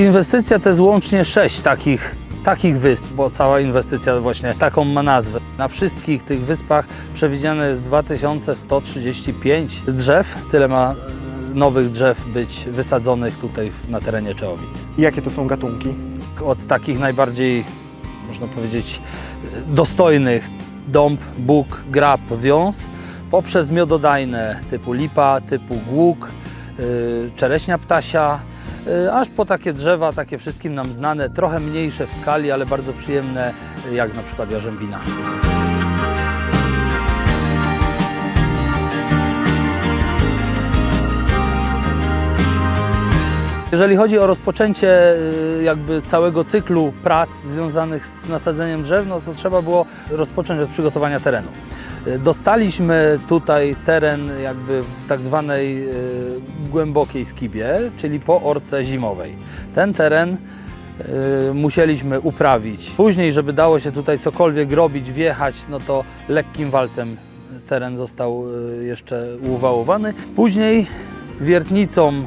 Inwestycja to jest łącznie sześć takich, takich wysp, bo cała inwestycja właśnie taką ma nazwę. Na wszystkich tych wyspach przewidziane jest 2135 drzew. Tyle ma e, nowych drzew być wysadzonych tutaj na terenie Czechowic. Jakie to są gatunki? Od takich najbardziej, można powiedzieć, e, dostojnych dąb, bóg, grab, wiąz, poprzez miododajne typu lipa, typu głuk, y, czereśnia ptasia, y, aż po takie drzewa, takie wszystkim nam znane, trochę mniejsze w skali, ale bardzo przyjemne, y, jak na przykład jarzębina. Jeżeli chodzi o rozpoczęcie y, jakby całego cyklu prac związanych z nasadzeniem drzew, no to trzeba było rozpocząć od przygotowania terenu. Y, Dostaliśmy tutaj teren jakby w tak zwanej y, głębokiej skibie, czyli po orce zimowej. Ten teren musieliśmy uprawić. Później, żeby dało się tutaj cokolwiek robić, wjechać, no to lekkim walcem teren został jeszcze uwałowany. Później wiertnicą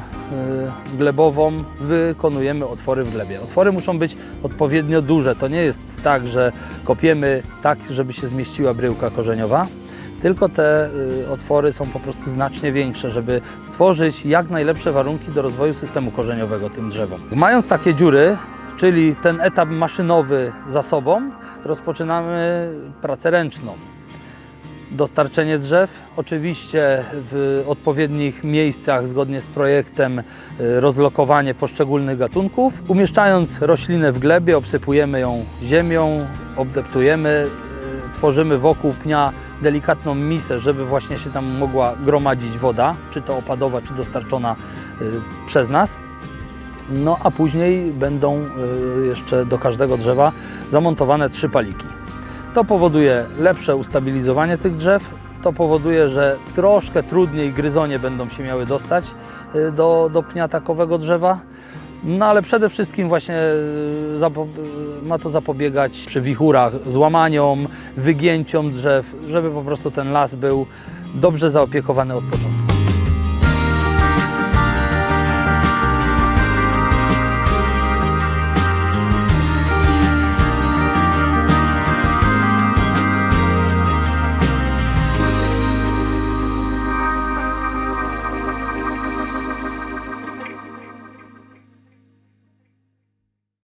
glebową wykonujemy otwory w glebie. Otwory muszą być odpowiednio duże. To nie jest tak, że kopiemy tak, żeby się zmieściła bryłka korzeniowa, tylko te y, otwory są po prostu znacznie większe, żeby stworzyć jak najlepsze warunki do rozwoju systemu korzeniowego tym drzewom. Mając takie dziury, czyli ten etap maszynowy za sobą, rozpoczynamy pracę ręczną dostarczenie drzew. Oczywiście w odpowiednich miejscach, zgodnie z projektem, y, rozlokowanie poszczególnych gatunków. Umieszczając roślinę w glebie, obsypujemy ją ziemią, obdeptujemy, y, tworzymy wokół pnia delikatną misę, żeby właśnie się tam mogła gromadzić woda, czy to opadowa, czy dostarczona y, przez nas. No a później będą jeszcze do każdego drzewa zamontowane trzy paliki. To powoduje lepsze ustabilizowanie tych drzew. To powoduje, że troszkę trudniej gryzonie będą się miały dostać y, do, do pnia takowego drzewa. No ale przede wszystkim właśnie y, y, ma to zapobiegać przy wichurach złamaniom, wygięciom drzew, żeby po prostu ten las był dobrze zaopiekowany od początku.